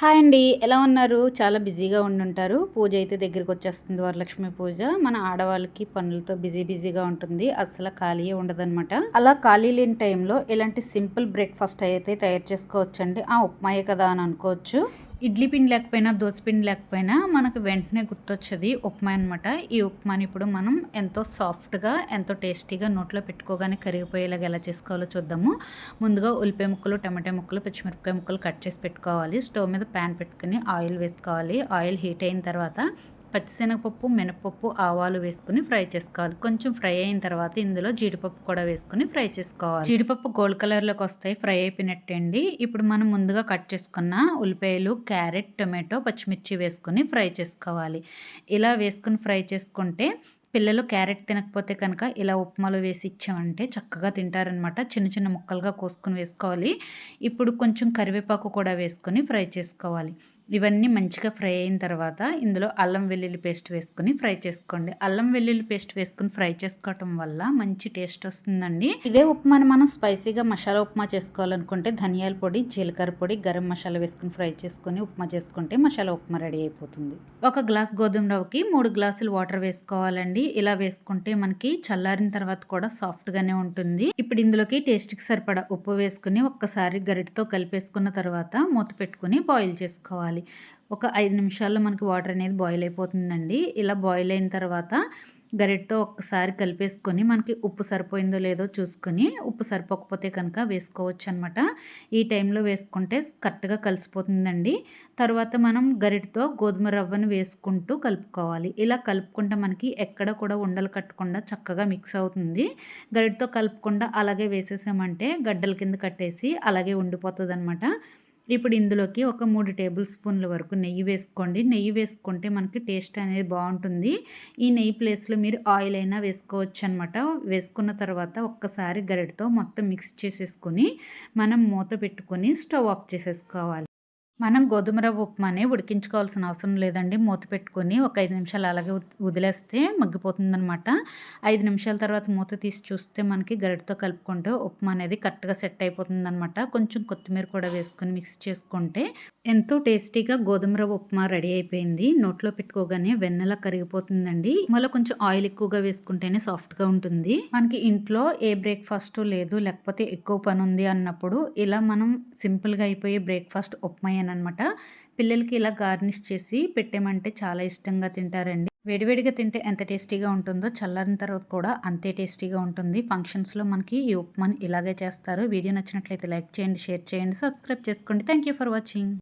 Hi అండి. ఎలా ఉన్నారు? చాలా బిజీగా ఉండుంటారు. పూజ అయితే దగ్గరికి వచ్చేస్తుంది వరలక్ష్మి పూజ. మన ఆడవాళ్ళకి పనులతో బిజీ బిజీగా ఉంటుంది. అసలు ఖాళీ ఉండదన్నమాట. అలా ఖాళీ లేని టైంలో ఇలాంటి సింపుల్ బ్రేక్ఫాస్ట్ అయితే తయారు చేసుకోవచ్చండి. ఆ ఉప్మాయే కదా అని అనుకోవచ్చు. ఇడ్లీ పిండి లేకపోయినా దోశ పిండి లేకపోయినా మనకు వెంటనే గుర్తొచ్చేది ఉప్మా అనమాట ఈ ఉప్మాని ఇప్పుడు మనం ఎంతో సాఫ్ట్గా ఎంతో టేస్టీగా నోట్లో పెట్టుకోగానే కరిగిపోయేలాగా ఎలా చేసుకోవాలో చూద్దాము. ముందుగా ఉల్లిపాయ ముక్కలు టమాటా ముక్కలు పచ్చిమిరపకాయ ముక్కలు కట్ చేసి పెట్టుకోవాలి. స్టవ్ మీద ప్యాన్ పెట్టుకుని ఆయిల్ వేసుకోవాలి. ఆయిల్ హీట్ అయిన తర్వాత పచ్చిశనగపప్పు మినపప్పు ఆవాలు వేసుకుని ఫ్రై చేసుకోవాలి. కొంచెం ఫ్రై అయిన తర్వాత ఇందులో జీడిపప్పు కూడా వేసుకుని ఫ్రై చేసుకోవాలి. జీడిపప్పు గోల్డ్ కలర్లోకి వస్తాయి ఫ్రై అయిపోయినట్టండి. ఇప్పుడు మనం ముందుగా కట్ చేసుకున్న ఉల్లిపాయలు క్యారెట్ టొమాటో పచ్చిమిర్చి వేసుకుని ఫ్రై చేసుకోవాలి. ఇలా వేసుకుని ఫ్రై చేసుకుంటే పిల్లలు క్యారెట్ తినకపోతే కనుక ఇలా ఉప్మాలో వేసి ఇచ్చామంటే చక్కగా తింటారనమాట చిన్న చిన్న ముక్కలుగా కోసుకుని వేసుకోవాలి. ఇప్పుడు కొంచెం కరివేపాకు కూడా వేసుకొని ఫ్రై చేసుకోవాలి. ఇవన్నీ మంచిగా ఫ్రై అయిన తర్వాత ఇందులో అల్లం వెల్లుల్లి పేస్ట్ వేసుకుని ఫ్రై చేసుకోండి. అల్లం వెల్లుల్లి పేస్ట్ వేసుకుని ఫ్రై చేసుకోవటం వల్ల మంచి టేస్ట్ వస్తుందండి. ఇదే ఉప్మాని మనం స్పైసీగా మసాలా ఉప్మా చేసుకోవాలనుకుంటే ధనియాల పొడి జీలకర్ర పొడి గరం మసాలా వేసుకుని ఫ్రై చేసుకుని ఉప్మా చేసుకుంటే మసాలా ఉప్మా రెడీ అయిపోతుంది. ఒక గ్లాస్ గోధుమ రవ్వకి మూడు గ్లాసులు వాటర్ వేసుకోవాలండి. ఇలా వేసుకుంటే మనకి చల్లారిన తర్వాత కూడా సాఫ్ట్గానే ఉంటుంది. ఇప్పుడు ఇందులోకి టేస్ట్కి సరిపడా ఉప్పు వేసుకుని ఒక్కసారి గరిటతో కలిపేసుకున్న తర్వాత మూత పెట్టుకుని బాయిల్ చేసుకోవాలి. చేసుకోవాలి ఒక ఐదు నిమిషాల్లో మనకి వాటర్ అనేది బాయిల్ అయిపోతుందండి. ఇలా బాయిల్ అయిన తర్వాత గరిటతో ఒక్కసారి కలిపేసుకొని మనకి ఉప్పు సరిపోయిందో లేదో చూసుకొని ఉప్పు సరిపోకపోతే కనుక వేసుకోవచ్చు అనమాట ఈ టైంలో వేసుకుంటే కరెక్ట్గా కలిసిపోతుందండి. తర్వాత మనం గరిటతో గోధుమ రవ్వను వేసుకుంటూ కలుపుకోవాలి. ఇలా కలుపుకుంటే మనకి ఎక్కడ కూడా ఉండలు కట్టకుండా చక్కగా మిక్స్ అవుతుంది. గరిటతో కలుపుకుండా అలాగే వేసేసామంటే గడ్డల కింద కట్టేసి అలాగే ఉండిపోతుంది అనమాట ఇప్పుడు ఇందులోకి ఒక మూడు టేబుల్ స్పూన్ల వరకు నెయ్యి వేసుకోండి. నెయ్యి వేసుకుంటే మనకి టేస్ట్ అనేది బాగుంటుంది. ఈ నెయ్యి ప్లేస్లో మీరు ఆయిల్ అయినా వేసుకోవచ్చు అనమాట వేసుకున్న తర్వాత ఒక్కసారి గరిటతో మొత్తం మిక్స్ చేసేసుకొని మనం మూత పెట్టుకొని స్టవ్ ఆఫ్ చేసేసుకోవాలి. మనం గోధుమ రవ్వ ఉప్మాని ఉడికించుకోవాల్సిన అవసరం లేదండి. మూత పెట్టుకొని ఒక ఐదు నిమిషాలు అలాగే వదిలేస్తే మగ్గిపోతుందనమాట ఐదు నిమిషాల తర్వాత మూత తీసి చూస్తే మనకి గరిటతో కలుపుకుంటే ఉప్మా అనేది కరెక్ట్గా సెట్ అయిపోతుందనమాట కొంచెం కొత్తిమీర కూడా వేసుకొని మిక్స్ చేసుకుంటే ఎంతో టేస్టీగా గోధుమ రవ్వ ఉప్మా రెడీ అయిపోయింది. నోట్లో పెట్టుకోగానే వెన్నెలా కరిగిపోతుందండి. మళ్ళీ కొంచెం ఆయిల్ ఎక్కువగా వేసుకుంటేనే సాఫ్ట్గా ఉంటుంది. మనకి ఇంట్లో ఏ బ్రేక్ఫాస్ట్ లేదు లేకపోతే ఎక్కువ పని ఉంది అన్నప్పుడు ఇలా మనం సింపుల్గా అయిపోయే బ్రేక్ఫాస్ట్ ఉప్మా అనమాట పిల్లలకి ఇలా గార్నిష్ చేసి పెట్టామంటే చాలా ఇష్టంగా తింటారండి. వేడివేడిగా తింటే ఎంత టేస్టీగా ఉంటుందో చల్లారిన తర్వాత కూడా అంతే టేస్టీగా ఉంటుంది. ఫంక్షన్స్లో మనకి ఈ ఉప్మాని ఇలాగే చేస్తారు. వీడియో నచ్చినట్లయితే లైక్ చేయండి షేర్ చేయండి సబ్స్క్రైబ్ చేసుకోండి. Thank for watching.